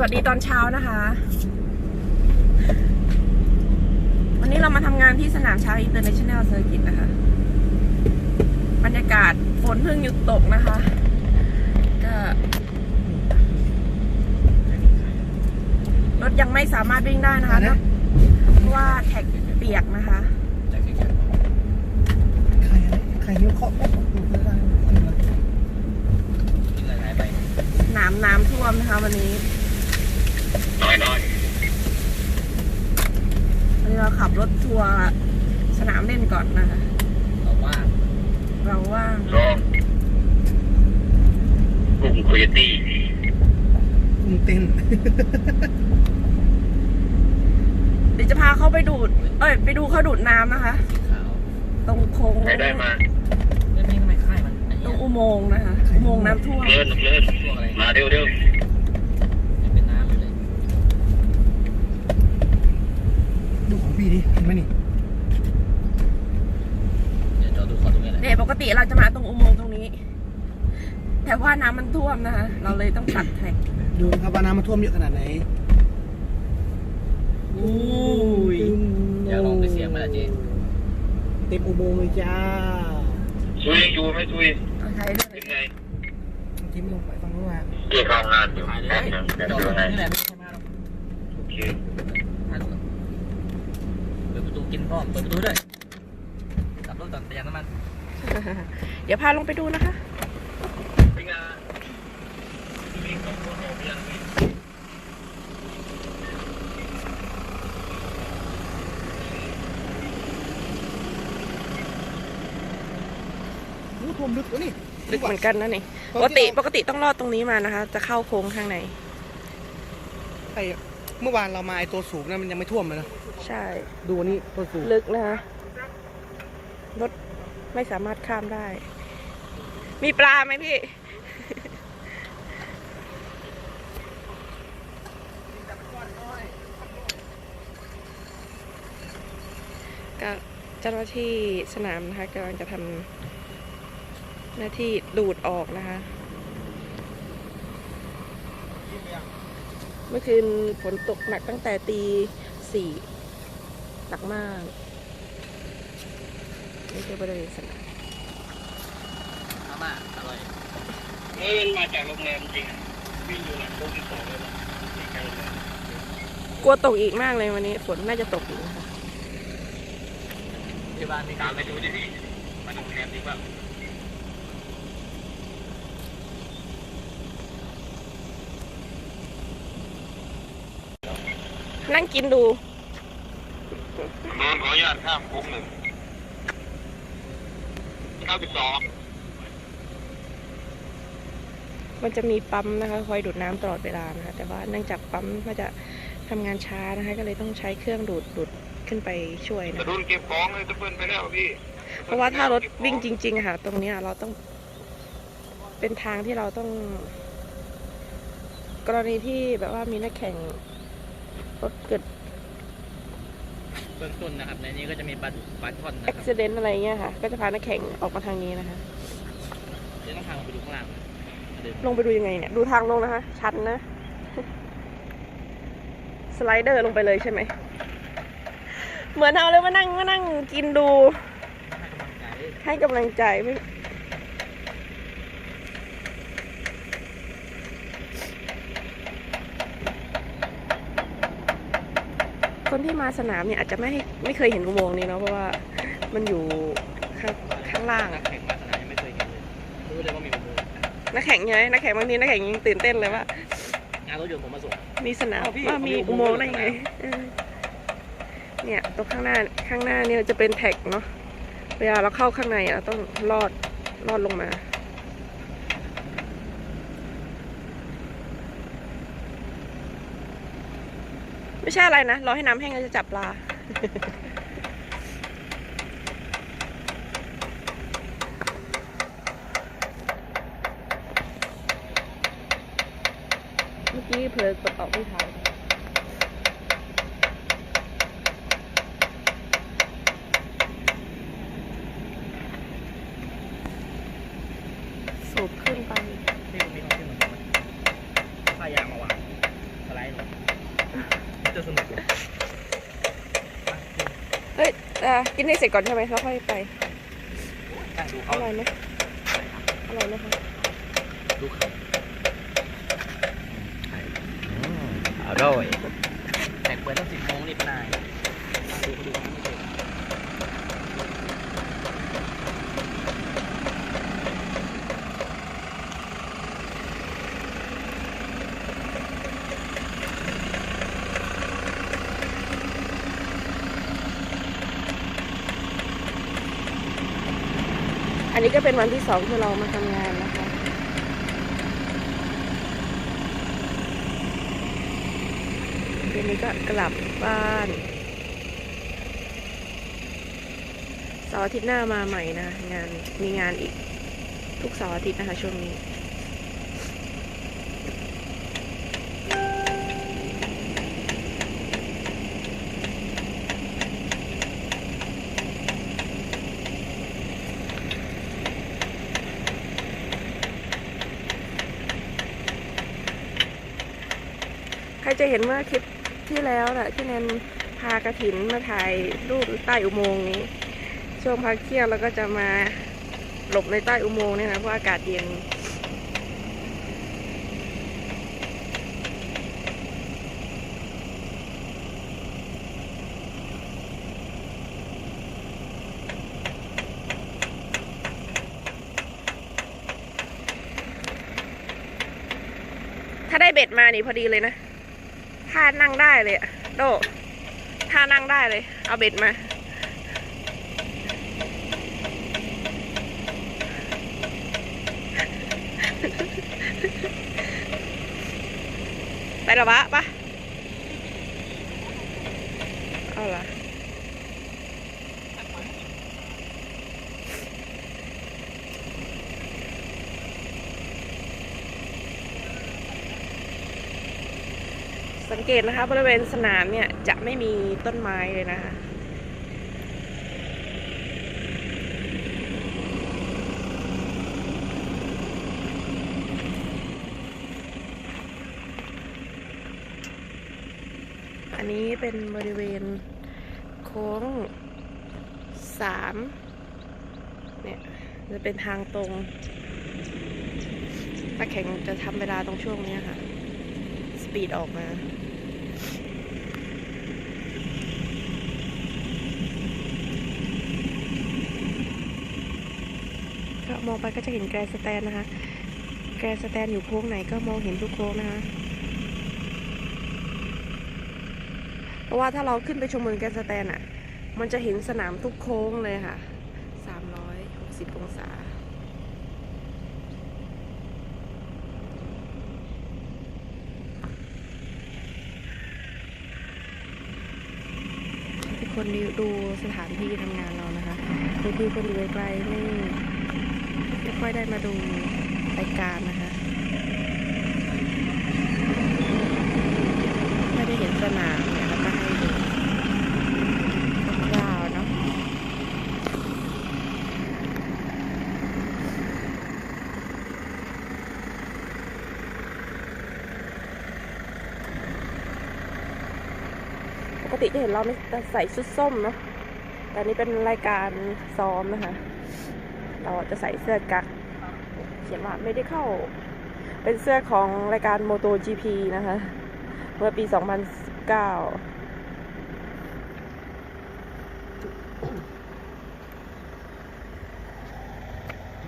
วัสดีตอนเช้านะคะ วันนี้เรามาทำงานที่สนามช้างอินเตอร์เนชั่นแนลเซอร์กิตนะคะ บรรยากาศฝนเพิ่งหยุดตกนะคะ ก็รถยังไม่สามารถวิ่งได้นะคะอะไรนะเพราะว่าแท็กเปียกนะคะจากที่แคมป์ไข่อะไรไข่นิ้วเคาะแป๊บดูไม่ได้กินอะไรไปน้ำน้ำท่วมนะคะวันนี้น้อยน้อย วันนี้เราขับรถทัวร์สนามเล่นก่ อนนะคะ เราว่าเราว่างลองกลุ่มโคโยตี้กุ้งเต้น เดี๋ยวจะพาเขาไปดูด เอ้ย ไปดูเขาดูดน้ำนะคะสีขาวตรงโค้งใครได้มาเรื่องนี้ทำไมค่ายมันไอ้ตเหี้รยงอุโมงค์นะคะ อุโมงค์น้ำท่วม เลื่อนเลื่อนช่วงอะไรมาเร็วเร็วยังเป็นน้ำอยู่เลยดูของพี่ดิเห็นไหมนี่ เดี๋ยวเราดูขอตรงนี้แหละ เนี่ยปกติเราจะมาตรงอุโมงค์ตรงนี้ แต่ว่าน้ำมันท่วมนะคะเราเลยต้องตัดแท็กดูครับว่าน้ำมันท่วมเยอะขนาดไหนอุ้ยอยากลองไปเสียงไหมล่ะเจ๊เต็มอุโมงค์เลยจ้าซุยยังอยู่ไหมซุยเอาใช้ด้วยยังไงทิ้งลงไปฟังนู้นมาเกี่ยวกับงานอยู่ถ่ายเลยแป๊บนึงเดี๋ยวจอดดูตรงให้นี้แหละไม่ใช่มาหรอกโอเคถ่ายรูปเปิดประตูกินพร้อมเปิดประตูด้วยกลับรถก่อนประหยัดน้ำมัน เดี๋ยวพาลงไปดูนะคะท่วมลึกวะนี่ลึกเหมือนกันนะนี่ปกติปกติต้องลอดตรงนี้มานะคะ จะเข้าโค้งข้างในไอ้เมื่อวานเรามาไอ้ตัวสูงนั่นมันยังไม่ท่วมเลยนะใช่ ดูอันนี้ตัวสูงลึกนะคะรถ ไม่สามารถข้ามได้ มีปลาไหมพี่ ก็เจ้าหน้าที่สนามนะคะกำลังจะทำหน้าที่ดูดออกนะคะ เมื่อคืนฝนตกหนักตั้งแต่ตีสี่หนักมาก นี่คือบริเวณสนามมาม่าอร่อยเออมาจากโรงแรมจริงวิ่งอยู่หลังโค้งที่สองเลยนะใกล้ๆเลยกลัวตกอีกมากเลยวันนี้ฝนน่าจะตกอีกนะคะที่บ้านมีตามไปดูดิพี่มาโรงแรมดีกว่านั่งกินดูนอนขออนุญาตข้ามโค้งหนึ่งเก้าสิบสอง มันจะมีปั๊มนะคะ คอยดูดน้ำตลอดเวลานะคะ แต่ว่าเนื่องจากปั๊มก็จะทำงานช้านะคะ ก็เลยต้องใช้เครื่องดูดดูดขึ้นไปช่วยจะนะโดคะนเก็บของเลยจะเปิ้ลไปแล้วพี่ เพราะว่าถ้ารถวิ่งจริงๆอะค่ะ ตรงเนี้ยเราต้อง เป็นทางที่เราต้อง กรณีที่แบบว่ามีนักแข่งรถเกิด เบื้องต้นนะครับ ในนี้ก็จะมีปลาดุกปลาช่อนนะอุครับบิเหตุอะไรเงี้ยค่ะ ก็จะพานักแข่งออกมาทางนี้นะคะ เดี๋ยวต้องพาลงไปดูข้างล่างเดินลงไปดูยังไงเนี่ย ดูทางลงนะคะ ชันนะ สไลเดอร์ลงไปเลยใช่ไหม เหมือนเอาเลยมานั่งมานั่งกินดู ให้กำลังใจให้กำลังใจไม่ คนที่มาสนามเนี่ยอาจจะไม่ไม่เคยเห็นอุโมงค์นี้เนาะเพราะว่ามันอยู่ข้างข้างล่างนัอะกแข่งมาสนามยังไม่เคยเห็นเลยรู้เลยว่ามีอุโมงค์นักแข่งใช่ไหมนักแข่งบางทีนักแข่งยังตื่นเต้นเลยว่า งานรถยนต์ผมมาส่ง มีสนามอ้าวพี่ว่ามีผมมีอุโมงค์ได้อุโมงค์ไงเออเนี่ยตรงข้างหน้าข้างหน้าเนี่ยจะเป็นแท็กเนาะเวลาเราเข้าข้างในเราต้องลอดลอดลงมา ไม่ใช่อะไรนะ รอให้น้ำแห้งแล้วจะจับปลา เมื่อกี้เผลอกดออกไม่ทันสูบขึ้นไป ที่มันมีความขึ้นเหมือนกันไหมผ้ายางมาวางสไล จะสนุกเฮ้ยเอ่อกินให้เสร็จก่อนใช่ไหมแล้วค่อยไป นั่งดูอเขาร่อยไหมอร่อยไหมคะดูเขาเอาด้วยแต่เปิดตั้งสิบโมงนี่ปนายนั่งดูเขาดูเขาไม่เสร็จ อั นนี้ก็เป็นวันที่สองที่เรามาทำงานนะคะ เดี๋ยวนี้ก็กลับบ้านเสาร์อาทิตย์หน้ามาใหม่นะงานมีงานอีกทุกเสาร์อาทิตย์นะคะช่วงนี้ ใครจะเห็นว่าคลิปที่แล้วน่ะที่แนนพากระถินมาถ่ายรูปใต้อุโมงค์นี้ ช่วงพักเที่ยงแล้วก็จะมาหลบในใต้อุโมงค์นี่นะเพราะอากาศเย็นถ้าได้เบ็ดมานี่พอดีเลยนะ ท่านั่งได้เลยโดท่านั่งได้เลย เอาเบ็ดมา ไปหรอวะปะเอาละสั งเกตนะคะ บริเวณสนามเนี่ยจะไม่มีต้นไม้เลยนะคะอันนี้เป็นบริเวณโค้งสามเนี่ยจะเป็นทางตรงถ้าแข่งจะทำเวลาตรงช่วงนี้ค่ะ สปีดออกมา มองไปก็จะเห็นแกรนสแตนนะคะ แกรนสแตนอยู่โค้งไหนก็มองเห็นทุกโค้งนะคะ เพราะว่าถ้าเราขึ้นไปชมเมืองแกรนสแตนอะ มันจะเห็นสนามทุกโค้งเลยค่ะ 360 องศาทุกคนดูสถานที่ทำงานเรานะคะบางทีคนอยู่ไกลๆไม่ ไม่ค่อยได้มาดูรายการนะคะ ไม่ได้เห็นสนามเนี่ยแล้วก็ให้ดูคร่าวเนาะปกติจะเห็นเราไม่ใส่ชุดส้มเนาะแต่นนี้เป็นรายการซ้อมนะคะ เราจะใส่เสื้อกั๊กเขียนว่าไม่ได้เข้าเป็นเสื้อของรายการ MotoGP นะคะ เมื่อปี 2019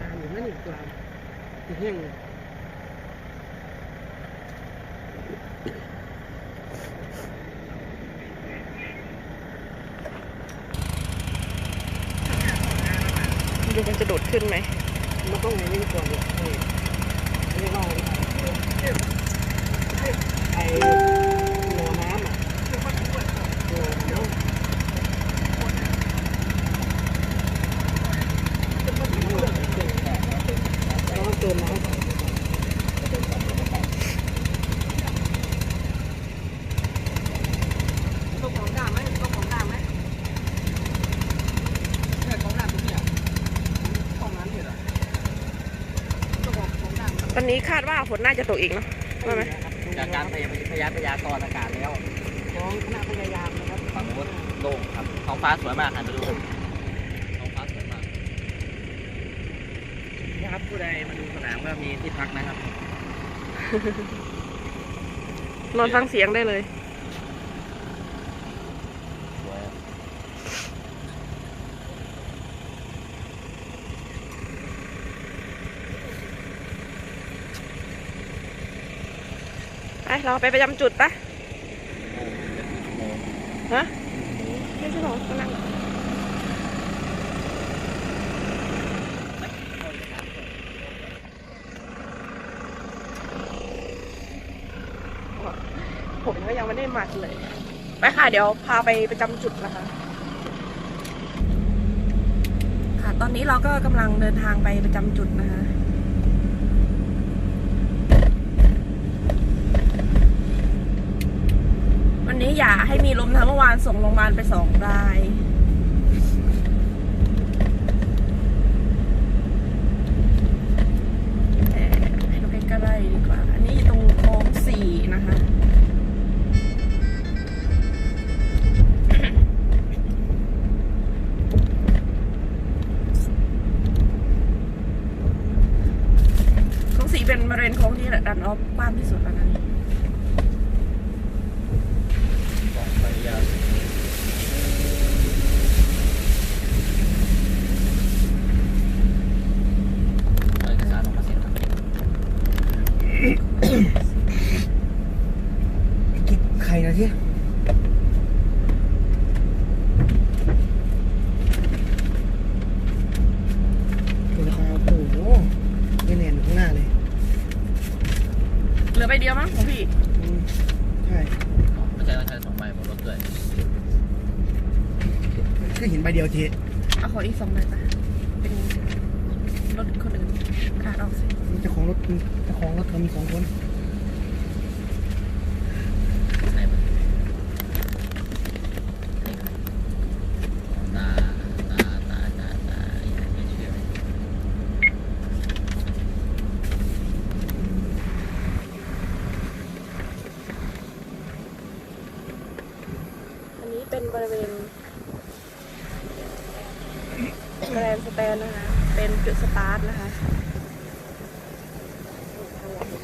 นานอยู่นั่นอีกกลางแห้งเลย ดูมันจะโดดขึ้นไหมมันต้องอย่างนี้ก่อนเลยเออเรียกว่ลองไรไอ้โหนน้ำอะโหนน้ำแล้วก็เติมน้ำ ต้องของด่าไหมต้องของด่าไหมแค่ของด่าตรงนี้อะของนั้นเหรอต้องของของด่า วันนี้คาดว่า ฝนน่าจะตกอีกเนาะว่าไหมจากการพยาพยาพยากรณ์อากาศแล้วของคณะพยายามนะครับฝั่งนู้นโล่งครับท้องฟ้าสวยมากหันไปดูท้องฟ้าสวยมากนี่ครับผู้ใดมาดูสนามก็มีที่พักนะครับนอนฟังเสียงได้เลย สวยอะ ไปเราไปประจำจุดปะฮะไม่ใช่หรอข้างนั่งผมก็ยังไม่ได้มัดเลย ไปค่ะ เดี๋ยวพาไปประจำจุดนะคะ ค่ะ ตอนนี้เราก็กำลังเดินทางไปประจำจุดนะคะ วั นี้อย่าให้มีลมทั้งเมื่อวานส่งโรงพยาบาลไปสองราย แต่ให้ดูใกล้ๆดีกว่า อันนี้อยู่ตรงโค้งสี่นะคะ โค้งสี่เป็นบริเวณโค้งที่ดันออฟกว้างที่สุดแล้วนะ กองไปยาวเอาเอกสารออกมาเสร็จครับ กิ๊กใครนะที่ตัวละครโอ้โหไม่แน่นอยู่ข้างหน้าเลย เหลือใบเดียวมั้งของพี่ อืมใช่ อ๋อไม่ใช่ต้องใช้สองใบบนรถด้วย คื อเห็นใบเดียวเจ๊เอาขออีกสองใบไปเป็นรถคนอื่นขาดออกสิเจ้าของรถเจ้าของรถเขามีสองคนไหนมันตาตาตาตาตาไม่เชื่ออันนี้เป็นบริเวณ แกรนสแตนนะคะ เป็นจุดสตาร์ทนะคะ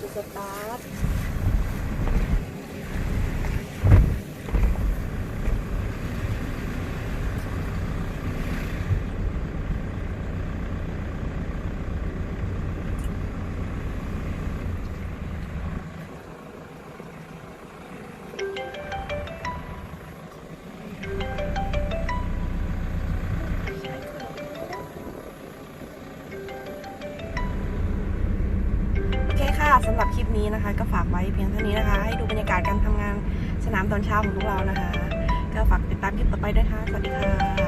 จุดสตาร์ท เพียงเท่านี้นะคะ ให้ดูบรรยากาศการทำงานสนามตอนเช้าของพวกเรานะคะ ก็ฝากติดตามคลิปต่อไปด้วยค่ะ สวัสดีค่ะ